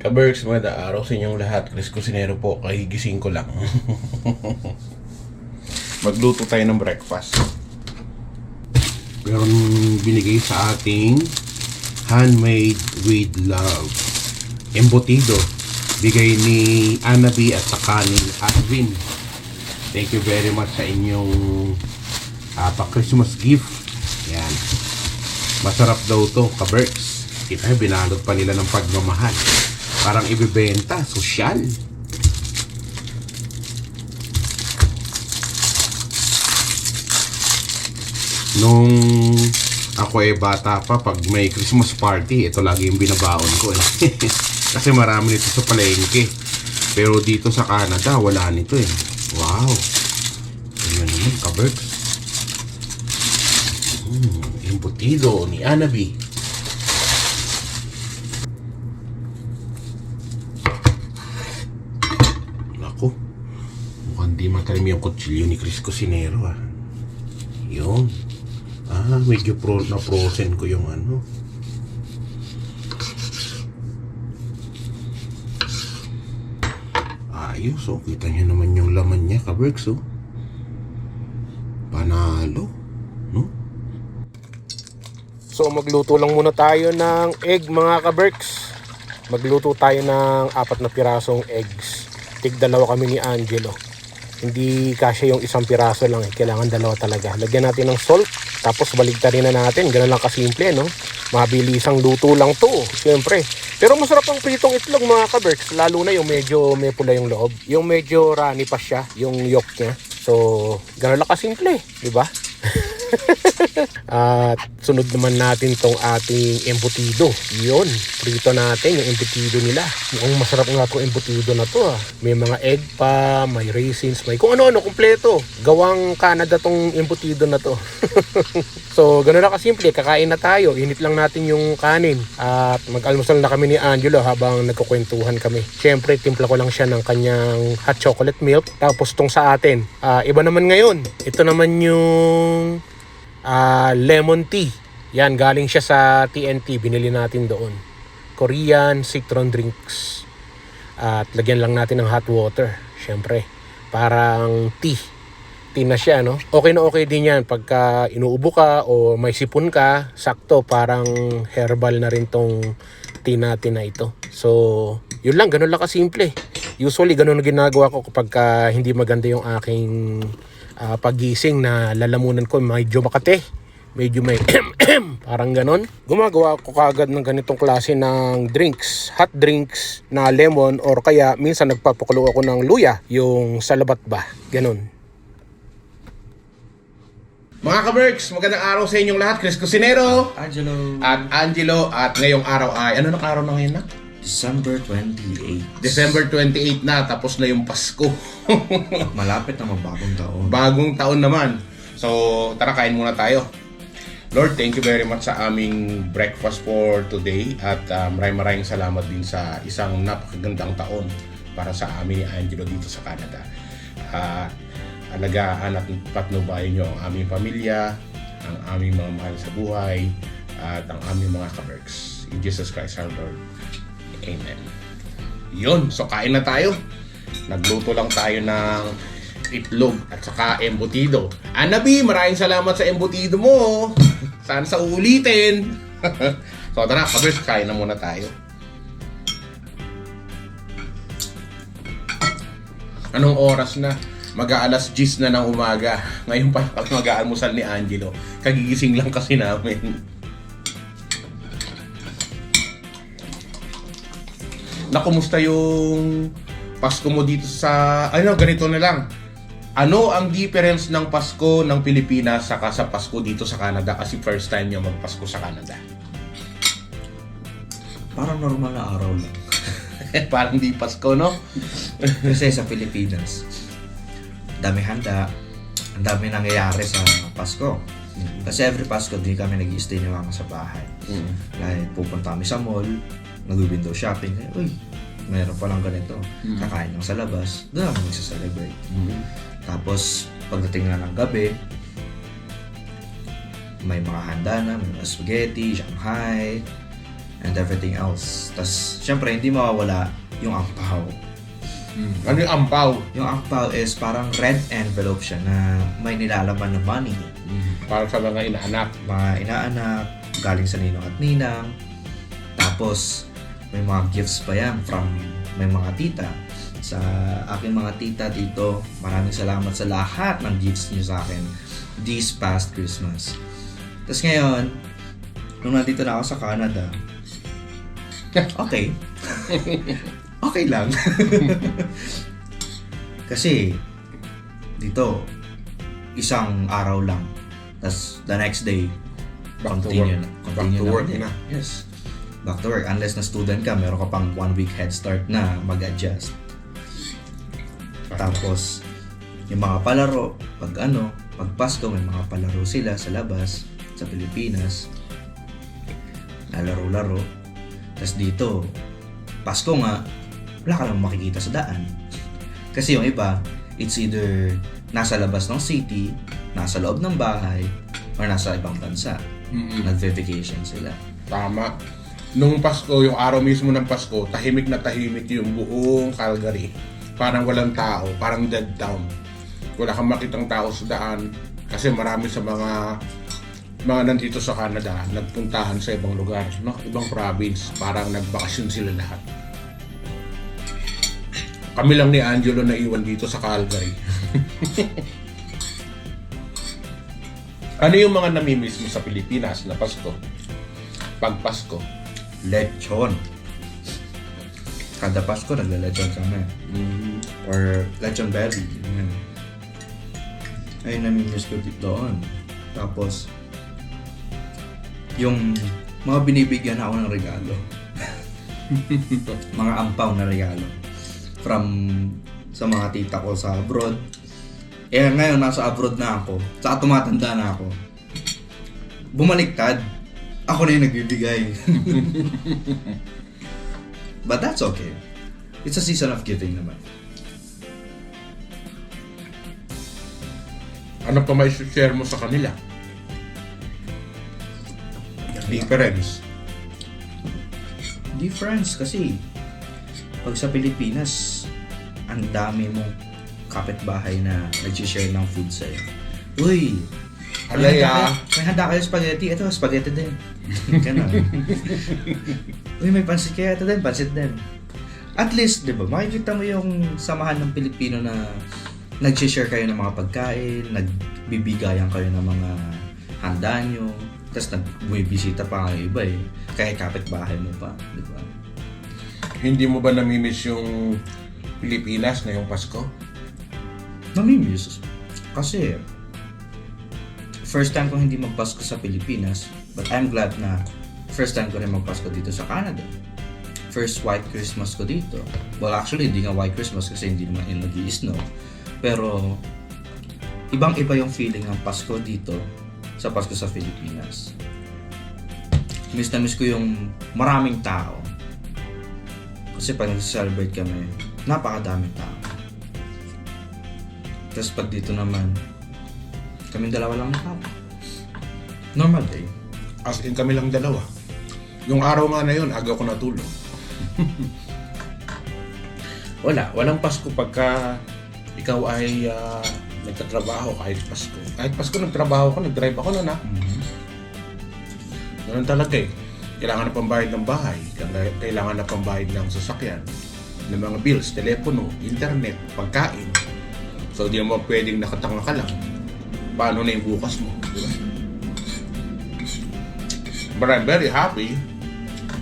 Kabergs, maganda araw sa inyong lahat. Chris Cusinero po, kahigising ko lang. Magluto tayo ng breakfast. Meron binigay sa ating handmade with love. Embutido. Bigay ni Anabi at saka ni Advin. Thank you very much sa inyong ah, pa-Christmas gift. Yan. Masarap daw to, kaberks. Kita binalot pa nila ng pagmamahal. Parang ibibenta, sosyal. Nung ako eh bata pa, pag may Christmas party, ito lagi yung binabaon ko eh. Kasi marami nito sa palengke. Pero dito sa Canada, wala nito eh. Wow. Tingnan naman, kaberks. Mm, embutido ni Anabi. Ako, mukhang di matalim yung kutsilyo ni Chris Cusinero ah. Yun. Ah, medyo pro, na-frozen ko yung ano. Ayos oh, kita niyo naman yung laman niya, kaberks oh. Panalo, no? So magluto lang muna tayo ng egg mga kaberks. Magluto tayo ng apat na pirasong eggs. Tig dalawa kami ni Angelo. Hindi kasya yung isang piraso lang eh. Kailangan dalawa talaga. Lagyan natin ng salt. Tapos baligtarin na natin. Ganun lang kasimple no. Mabilisang luto lang to. Siyempre. Pero masarap ang pritong itlog mga kaberks. Lalo na yung medyo may pula yung loob. Yung medyo rani pa siya. Yung yolk niya. So, ganun lang kasimple. Di ba? At sunod naman natin tong ating embutido. Yun, prito natin yung embutido nila. Mukhang masarap nga tong embutido na to ah. May mga egg pa, may raisins, may kung ano-ano, kumpleto. Gawang Canada tong embutido na to. so, ganun na kasimple. Kakain na tayo. Init lang natin yung kanin. At mag-almusal na kami ni Angelo habang nagkukwentuhan kami. Siyempre, timpla ko lang siya ng kanyang hot chocolate milk. Tapos tong sa atin. ah, iba naman ngayon. Ito naman yung ah, lemon tea. Yan, galing siya sa TNT. Binili natin doon. Korean citron drinks. At lagyan lang natin ng hot water. Siyempre, parang tea. Tea na siya, no? Okay na okay din yan. Pagka inuubo ka o may sipon ka, sakto, parang herbal na rin tong tea natin na ito. So, yun lang, ganun lang kasimple. Usually, ganun ang ginagawa ko kapag ka hindi maganda yung aking ah, pagising na lalamunan ko medyo makate. Medyo may parang ganon. Gumagawa ko kagad ng ganitong klase ng drinks. Hot drinks na lemon or kaya minsan nagpapakulo ako ng luya yung salabat ba? Ganon. Mga ka-Berks, magandang araw sa inyong lahat. Chris Cusinero. Angelo, at Angelo. At ngayong araw ay, ano nang araw na ngayon na? December 28. December 28 na, tapos na yung Pasko. Malapit na magbagong taon. Bagong taon naman. So, tara kain muna tayo. Lord, thank you very much sa aming breakfast for today at uh, maraming maraming salamat din sa isang napakagandang taon para sa amin ni Angelo dito sa Canada. Uh, alagaan at patnubayan nyo ang aming pamilya, ang aming mga mahal sa buhay, at ang aming mga kaberks. In Jesus Christ our Lord. Amen. Yun, so kain na tayo. Nagluto lang tayo ng itlog at saka embutido. Anabi, maraming salamat sa embutido mo. Sana sa ulitin. so tara, kabers, kain na muna tayo. Anong oras na? Mag-aalas 10 na ng umaga. Ngayon pa mag-aalmusal ni Angelo. Kagigising lang kasi namin. Na kumusta yung Pasko mo dito sa ano ganito na lang. Ano ang difference ng Pasko ng Pilipinas saka sa Pasko dito sa Canada? Kasi first time niya magpasko sa Canada. Parang normal na araw lang. parang di Pasko no? Kasi sa Pilipinas, dami handa, ang dami nangyayari sa Pasko. Kasi every Pasko, di kami nag stay ni mama sa bahay. Like, pupunta kami sa mall, nag-window shopping. Eh, Uy, meron pa lang ganito. Kakain lang sa labas. Doon ako magsa-celebrate. Tapos, pagdating na ng gabi, may mga handa na, may mga spaghetti, Shanghai, and everything else. Tapos, syempre, hindi mawawala yung angpao. Ano yung ampaw? Yung angpao is parang red envelope siya na may nilalaman na money. Para sa mga inaanak. Mga inaanak, galing sa ninong at ninang. Tapos, may mga gifts pa yan from may mga tita. Sa aking mga tita dito, maraming salamat sa lahat ng gifts niyo sa akin this past Christmas. Tapos ngayon, nung nandito na ako sa Canada, okay. okay lang. Kasi, dito, isang araw lang. Tapos, the next day, Back to continue work. na. Back Continue to work na. Yes. Back to work. Unless na student ka, meron ka pang one week head start na mag-adjust. Tapos, yung mga palaro, pag ano, pag Pasko, may mga palaro sila sa labas, sa Pilipinas. Lalaro-laro. Tapos dito, Pasko nga, wala ka lang makikita sa daan. Kasi yung iba, it's either nasa labas ng city, nasa loob ng bahay, or nasa ibang bansa. Mm-mm. Nag-vacation sila. Tama. Nung Pasko, yung araw mismo ng Pasko, tahimik na tahimik yung buong Calgary. Parang walang tao, parang dead town. Wala kang makitang tao sa daan kasi marami sa mga mga nandito sa Canada nagpuntahan sa ibang lugar, no? ibang province, parang nagbakasyon sila lahat. Kami lang ni Angelo na iwan dito sa Calgary. ano yung mga namimiss mo sa Pilipinas na Pasko? Pag Pasko. Lechon. Kada Pasko, nagla-lechon kami. Or lechon belly. Yun. Ayun, namimiss ko dito doon. Tapos, yung mga binibigyan ako ng regalo. mga ampaw na regalo. From sa mga tita ko sa abroad. Eh ngayon, nasa abroad na ako. Saka tumatanda na ako. Bumaliktad. Ako na yung nagbibigay. But that's okay. It's a season of giving naman. Ano pa may share mo sa kanila? Difference. Difference kasi pag sa Pilipinas, ang dami mong kapitbahay na nag-share ng food sa'yo. Uy! Alay ah. May handa kayo spaghetti. Ito, spaghetti din. Ganun. Uy, may pansit kayo. Ito din, pansit din. At least, di ba, makikita mo yung samahan ng Pilipino na nag-share kayo ng mga pagkain, nagbibigayan kayo ng mga handa nyo, tapos nag-bumibisita pa ang iba eh. Kahit kapitbahay mo pa, di ba? Hindi mo ba namimiss yung Pilipinas ngayong Pasko? Namimiss. Kasi, first time ko hindi magpasko sa Pilipinas, but I'm glad na first time ko rin magpasko dito sa Canada. First white Christmas ko dito. Well, actually, hindi nga white Christmas kasi hindi naman yung nag snow Pero, ibang-iba yung feeling ng Pasko dito sa Pasko sa Pilipinas. Miss na miss ko yung maraming tao. Kasi pag nag-celebrate kami, napakadaming tao. Tapos pag dito naman, kami dalawa lang ng tao. Normal day. As in kami lang dalawa. Yung araw nga na yun, aga ko natulog. Wala, walang Pasko pagka ikaw ay ah, nagtatrabaho kahit Pasko. Kahit Pasko nagtrabaho ko, nag-drive ako noon ha. Ganun talaga eh. Kailangan na pambayad ng bahay, kailangan- kailangan na pambayad ng sasakyan, ng mga bills, telepono, internet, pagkain. So di mo pwedeng nakatanga ka lang. Paano na yung bukas mo? But I'm very happy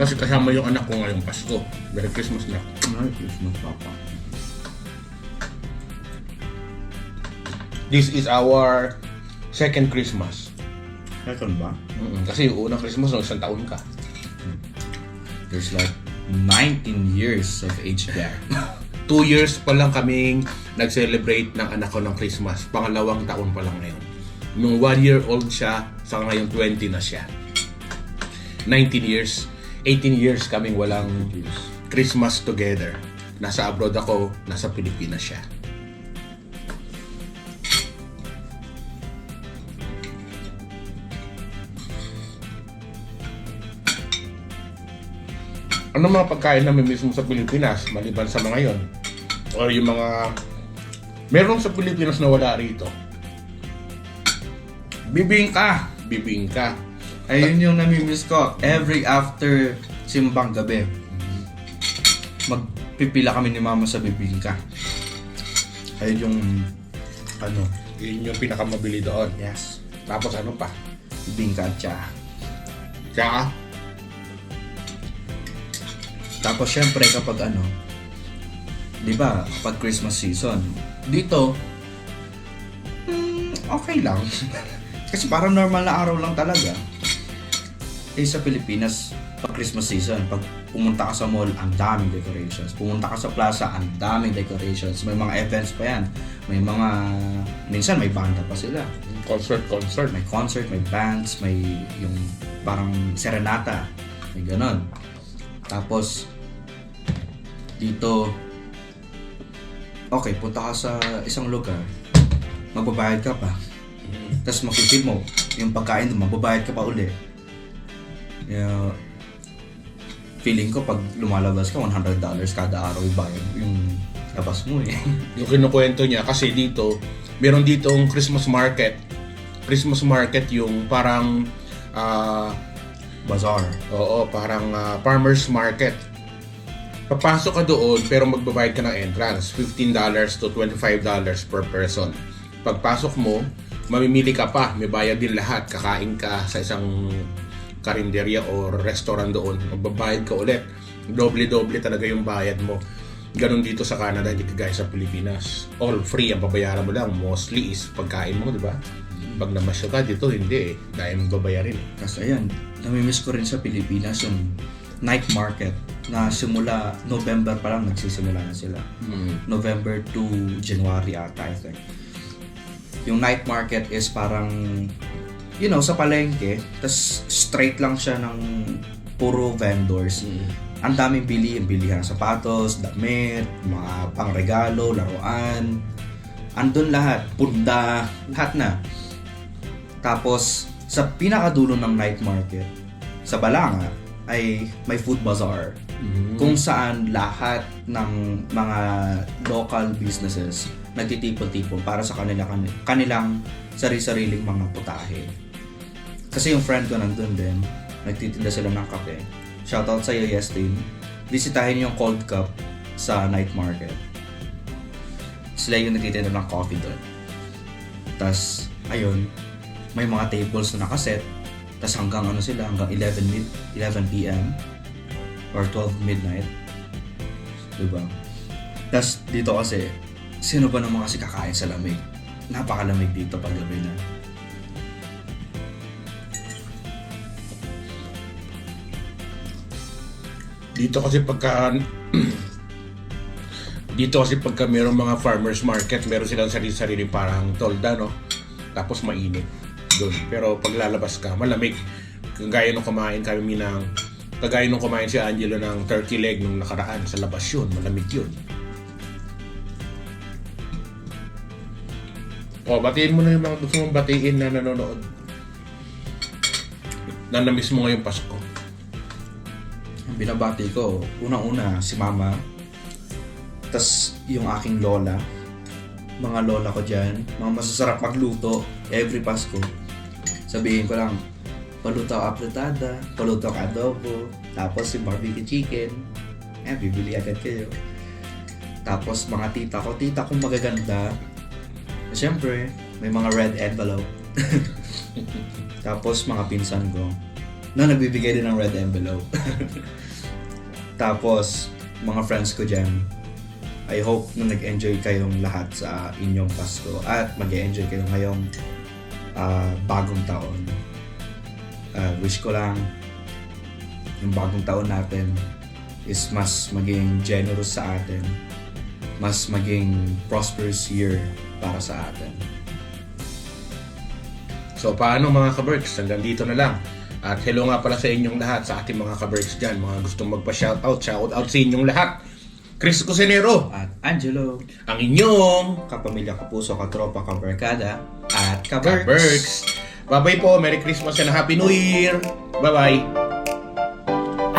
kasi kasama yung anak ko ngayong Pasko. Merry Christmas na. Merry Christmas, Papa. This is our second Christmas. Second ba? Kasi yung unang Christmas nung isang taon ka. There's like 19 years of age gap. Two years pa lang kaming nag-celebrate ng anak ko ng Christmas. Pangalawang taon pa lang ngayon. Nung one year old siya, sa ngayon 20 na siya. 19 years, 18 years kaming walang Christmas together. Nasa abroad ako, nasa Pilipinas siya. Ano mga pagkain na may mismo sa Pilipinas maliban sa mga yon? O yung mga meron sa Pilipinas na wala rito. Bibingka! Bibingka. Ayun yung namimiss ko. Every after simbang gabi, magpipila kami ni mama sa bibingka. Ayun yung, ano, Yun yung pinakamabili doon. yes, Tapos ano pa? bibingka at tsaha. Tsaka, Tapos syempre kapag ano, di ba, kapag Christmas season, dito, hmm, okay lang. Kasi parang normal na araw lang talaga. Eh sa Pilipinas, pag Christmas season, pag pumunta ka sa mall, ang daming decorations. Pumunta ka sa plaza, ang daming decorations. May mga events pa yan. May mga, minsan may banda pa sila. concert, concert. May concert, may bands, may yung parang serenata. May ganon. Tapos, dito, okay, punta ka sa isang lugar, magbabayad ka pa. Tapos makikil mo, yung pagkain doon, magbabayad ka pa uli. Yeah, feeling ko pag lumalabas ka, $100 kada araw bayad yung labas mo eh. Yung kinukwento niya kasi dito, meron dito ang Christmas market. Christmas market yung parang ah, Bazaar. Oo, parang ah, farmer's market. Papasok ka doon pero magbabayad ka ng entrance, $15 to $25 per person. Pagpasok mo, mamimili ka pa, may bayad din lahat. Kakain ka sa isang karinderya or restaurant doon, magbabayad ka ulit. Doble-doble talaga yung bayad mo. Ganon dito sa Canada, hindi kagaya sa Pilipinas. All free, ang babayaran mo lang mostly is pagkain mo, di ba? Pag namasyo ka dito, hindi eh. Dahil mo babayarin eh. Kasi ayan, namimiss ko rin sa Pilipinas yung night market na simula November pa lang nagsisimula na sila. November to January ata, I think. Yung night market is parang, you know, sa palengke, tas straight lang siya ng puro vendors. Ang daming bilihan ng sapatos, damit, mga pangregalo, laruan. Andun lahat, punda, lahat na. Tapos, sa pinakadulo ng night market, sa Balanga, ay may food bazaar kung saan lahat ng mga local businesses nagtitipon-tipon para sa kanila kanilang sari-sariling mga putahe. Kasi yung friend ko nandun din, nagtitinda sila ng kape. Shoutout sa iyo, Yestin. Bisitahin yung Cold Cup sa night market. Sila yung nagtitinda ng coffee doon. Tapos, ayun, may mga tables na nakaset. Tapos hanggang ano sila, hanggang 11, mid, 11 p.m. or 12 midnight. Diba? Tapos dito kasi, sino ba naman kasi kakain sa lamig? Napakalamig dito pag gabi na. Dito kasi pagka dito kasi pagka merong mga farmers market, meron silang sarili-sarili parang tolda, no? Tapos mainit doon. Pero pag lalabas ka, malamig. Kagaya nung kumain kami ng kagaya nung kumain si Angelo ng turkey leg nung nakaraan sa labas yun, malamig yun. O, batiin mo na yung mga gusto mong batiin na nanonood. Na na-miss mo ngayong Pasko. Binabati ko, unang-una si mama, tas yung aking lola, mga lola ko dyan, mga masasarap magluto every Pasko. Sabihin ko lang, paluto apretada, paluto adobo, tapos yung barbecue chicken, eh, bibili agad kayo. Tapos mga tita ko, tita kong magaganda, Siyempre, may mga red envelope. Tapos mga pinsan ko na nagbibigay din ng red envelope. Tapos, mga friends ko dyan, I hope na nag-enjoy kayong lahat sa inyong Pasko at mag-enjoy kayo ngayong ah, bagong taon. Ah, wish ko lang yung bagong taon natin is mas maging generous sa atin, mas maging prosperous year para sa atin. So paano mga ka-Berks? Hanggang dito na lang. At hello nga pala sa inyong lahat, sa ating mga ka-Berks dyan, mga gustong magpa-shoutout, shoutout sa inyong lahat. Chris Cusinero, At Angelo, ang inyong kapamilya, kapuso, katropa, kabarkada, at kaberks. ka-Berks. Bye-bye po, Merry Christmas and Happy New Year! Bye-bye!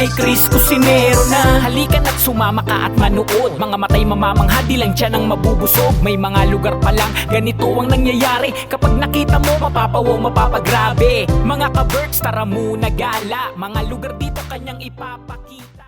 Kay Chris Cusinero na. Halika na't sumama ka at manood. Mga matay mamamangha di lang dyan ang mabubusog. May mga lugar pa lang ganito ang nangyayari. Kapag nakita mo mapapawaw mapapagrabe. Mga ka-birds tara muna gala. Mga lugar dito kanyang ipapakita